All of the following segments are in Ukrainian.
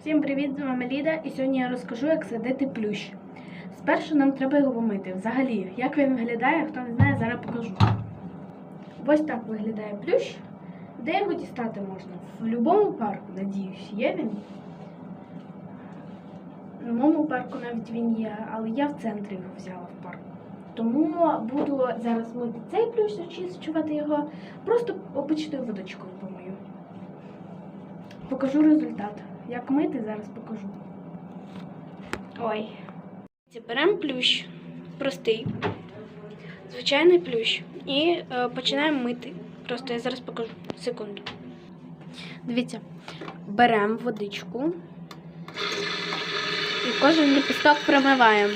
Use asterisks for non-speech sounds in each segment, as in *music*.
Всім привіт, з вами Ліда, і сьогодні я розкажу, як садити плющ. Спершу нам треба його помити. Взагалі, як він виглядає, хто не знає, зараз покажу. Ось так виглядає плющ. Де його дістати можна? В будь-якому парку, надіюсь, є він. В моєму парку навіть він є, але я в центрі його взяла в парку. Тому буду зараз мити цей плющ, очищувати його, просто обичною водичкою помию. Покажу результат. Як мити, зараз покажу. Ой. Беремо плющ простий, звичайний плющ, і е, починаємо мити. Просто я зараз покажу. Секунду. Дивіться, беремо водичку і кожен ліпісток промиваємо.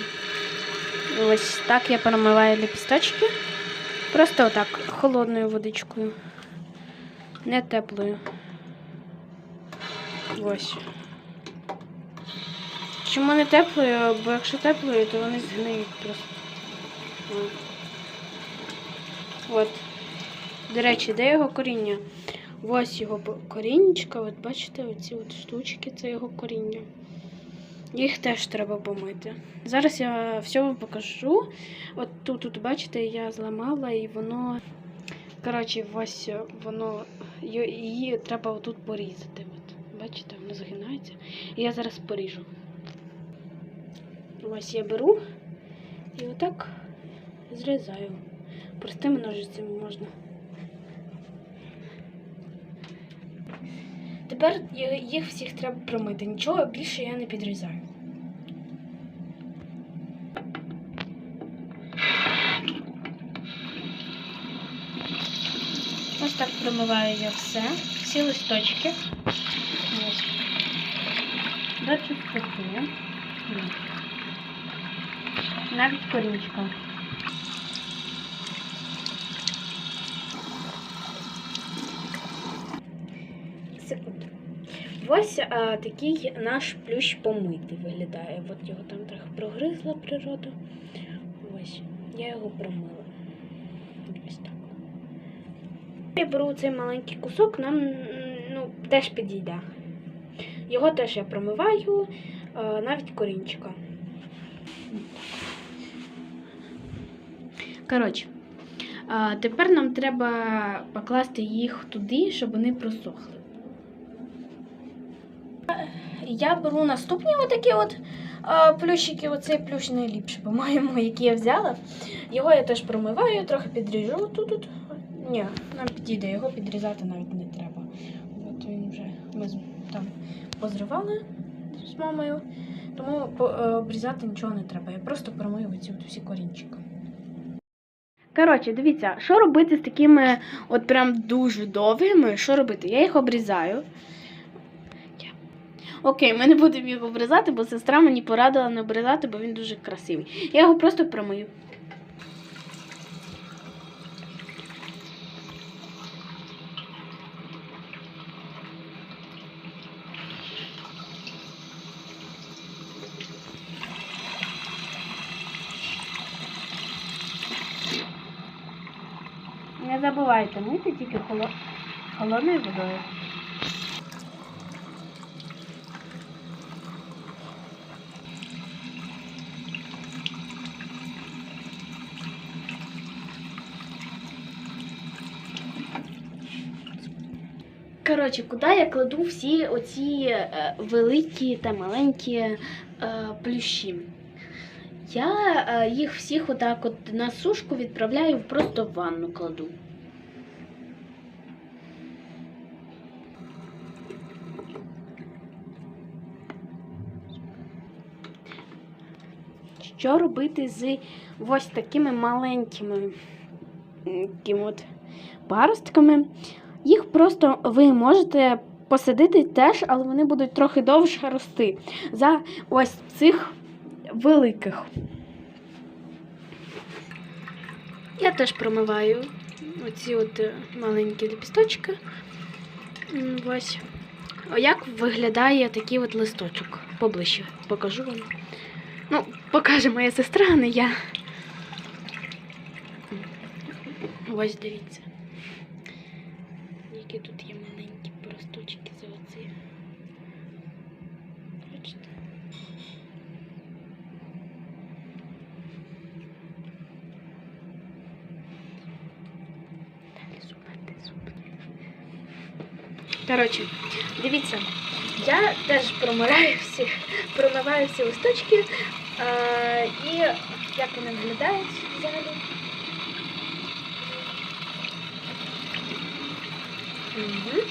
Ось так я промиваю ліпісточки. Просто отак, холодною водичкою, не теплою. Ось. Чому не теплою? Бо якщо теплою, то вони згниють просто. От. До речі, де його коріння? Ось його корінечка, от бачите, оці от штучки, це його коріння. Їх теж треба помити. Зараз я все вам покажу. От тут, тут бачите, я зламала і воно. Коротше, ось воно. Її треба отут порізати. Бачите, воно згинається. І я зараз поріжу. Ось я беру і отак зрізаю. Простими ножицями можна. Тепер їх всіх треба промити. Нічого більше я не підрізаю. Ось так промиваю я все, всі листочки. До чистоти. Навіть корінчика. Секунду. Ось а, такий наш плющ помитий виглядає. От його там трохи прогризла природа. Ось. Я його промила. Ось так. Я беру цей маленький кусок, нам ну, теж підійде. Його теж я промиваю, навіть корінчика. Коротше, тепер нам треба покласти їх туди, щоб вони просохли. Я беру наступні отакі от плющики. Оцей плющ найліпший, по-моєму, *laughs* який я взяла. Його я теж промиваю, трохи підріжу тут. тут. Ні, нам підійде, його підрізати навіть не треба. От він вже ми там позривали з мамою, тому е, обрізати нічого не треба. Я просто промию оці всі корінчики. Коротше, дивіться, що робити з такими от прям дуже довгими? Що робити? Я їх обрізаю. Окей, ми не будемо їх обрізати, бо сестра мені порадила не обрізати, бо він дуже красивий. Я його просто промию. Не забувайте мити тільки холо- холодною водою. Коротше, куди я кладу всі оці е, великі та маленькі е, плющі? Я е, їх всіх отак от на сушку відправляю просто в ванну кладу. Що робити з ось такими маленькими м, такими от паростками? Їх просто ви можете посадити теж, але вони будуть трохи довше рости за ось цих великих. Я теж промиваю оці от е, маленькі ліпісточки. Ось. О, Як виглядає такий от листочок? Поближче покажу вам. Ну, покаже моя сестра, а не я. Ось дивіться. Які тут є маленькі просточки за оці. Коротше, дивіться, я теж промиваю *laughs* всі, промиваю всі листочки. Е, і як вони виглядають взагалі. Угу.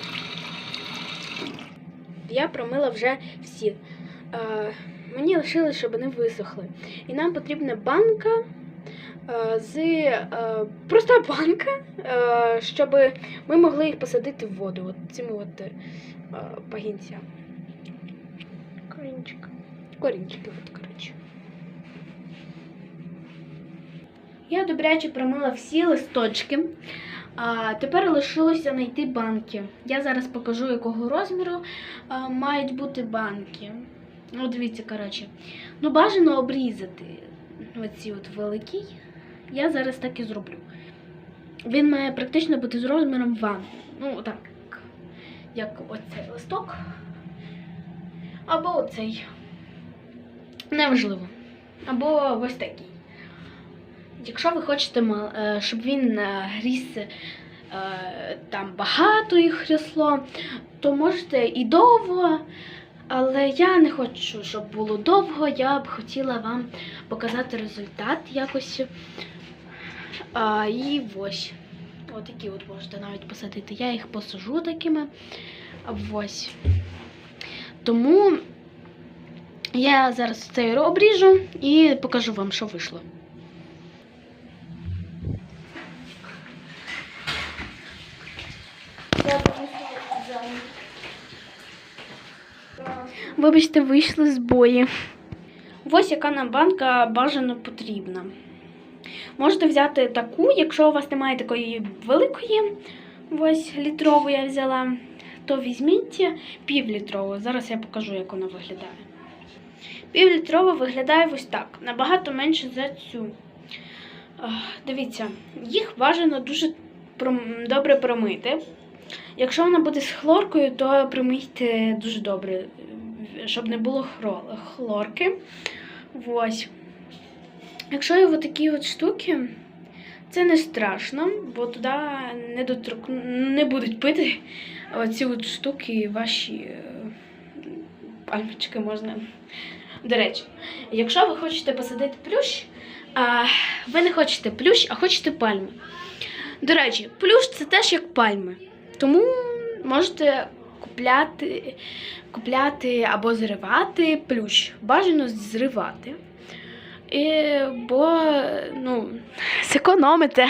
Я промила вже всі. Е, мені лишилось, щоб вони висохли. І нам потрібна банка з е, проста банка, е, щоб ми могли їх посадити в воду. От цими от е, пагінцями. Корінчик. Корінчики, от, коротше. Я добряче промила всі листочки. А тепер лишилося знайти банки. Я зараз покажу, якого розміру а, мають бути банки. Ну, дивіться, коротше. Ну, бажано обрізати оці от великий. Я зараз так і зроблю. Він має практично бути з розміром ванни. Ну, так, як оцей листок. Або оцей. Неважливо. Або ось такий. Якщо ви хочете, е, щоб він е, гріз е, там багато їх рісло, то можете і довго. Але я не хочу, щоб було довго. Я б хотіла вам показати результат якось. А, і ось. Отакі от можете навіть посадити. Я їх посажу такими. Ось. Тому я зараз це обріжу і покажу вам, що вийшло. Вибачте, вийшли з бої. Ось яка нам банка бажано потрібна. Можете взяти таку, якщо у вас немає такої великої, ось літрову я взяла, то візьміть півлітрову. Зараз я покажу, як вона виглядає. Півлітрова виглядає ось так, набагато менше за цю. Дивіться, їх бажано дуже добре промити. Якщо вона буде з хлоркою, то промийте дуже добре, щоб не було хлорки. Ось. Якщо є такі от штуки, це не страшно, бо туди не, дотрук... не будуть пити оці от штуки ваші е, пальмочки можна. До речі, якщо ви хочете посадити плющ, а ви не хочете плющ, а хочете пальми. До речі, плющ це теж як пальми. Тому можете купляти, купляти або зривати плющ. Бажано зривати. І, бо, ну, зекономите.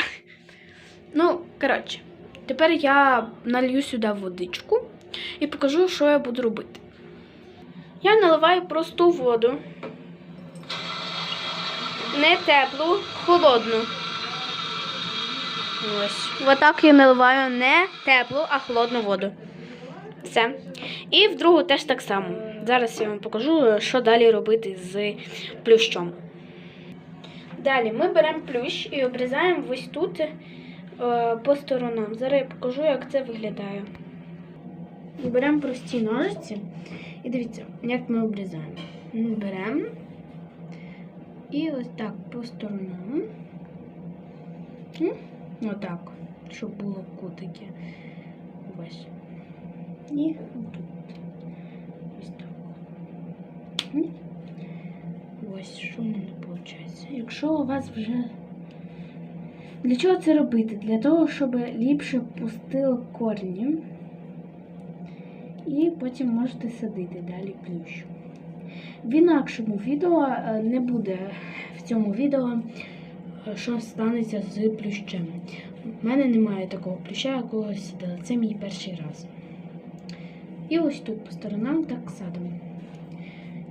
Ну, коротше, тепер я налью сюди водичку і покажу, що я буду робити. Я наливаю просту воду. Не теплу, холодну. Ось. Отак я наливаю не теплу, а холодну воду. Все. І в другу теж так само. Зараз я вам покажу, що далі робити з плющом. Далі ми беремо плющ і обрізаємо ось тут е, по сторонам. Зараз я покажу, як це виглядає. Беремо прості ножиці і дивіться, як ми обрізаємо. Беремо і ось так по сторонам. Отак, щоб було кутики. Ось. І тут. Ось так. Якщо у вас вже. Для чого це робити? Для того, щоб ліпше пустило корні. І потім можете садити далі плющ. В інакшому відео е, не буде в цьому відео, е, що станеться з плющем. У мене немає такого плюща, якого я садила. Це мій перший раз. І ось тут по сторонам так садимо.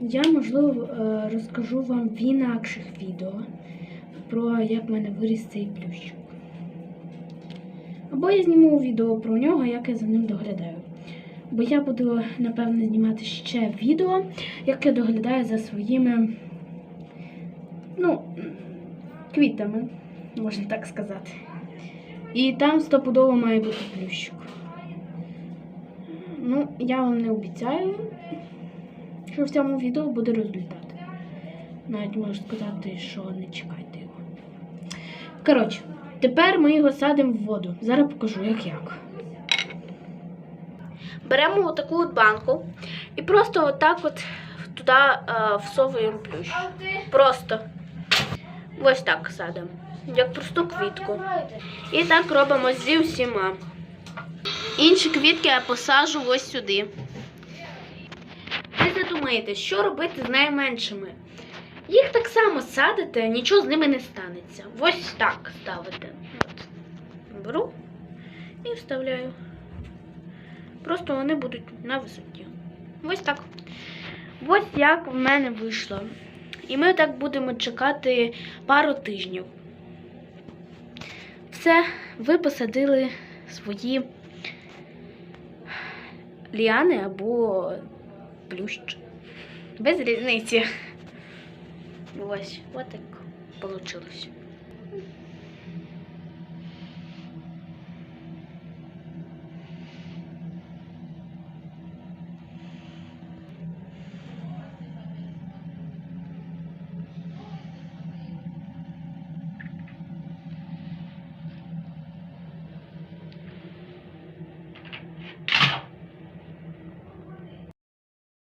Я, можливо, е, розкажу вам в інакших відео про як в мене виріс цей плющик. Або я зніму відео про нього, як я за ним доглядаю. Бо я буду, напевно, знімати ще відео, як я доглядаю за своїми ну, квітами, можна так сказати. І там стопудово має бути плющик. Ну, я вам не обіцяю, що в цьому відео буде результат. Навіть можу сказати, що не чекайте його. Коротше, тепер ми його садимо в воду. Зараз покажу, як як. Беремо отаку от банку і просто отак от туди е, всовуємо плющ. Просто ось так садимо, як просту квітку. І так робимо зі всіма. Інші квітки я посаджу ось сюди. Ви задумаєте, що робити з найменшими? Їх так само садите, нічого з ними не станеться. Ось так ставите. От. Беру і вставляю. Просто вони будуть на висоті. Ось так. Ось як в мене вийшло. І ми так будемо чекати пару тижнів. Все, ви посадили свої ліани або плющ. Без різниці. Ось, от так вийшло.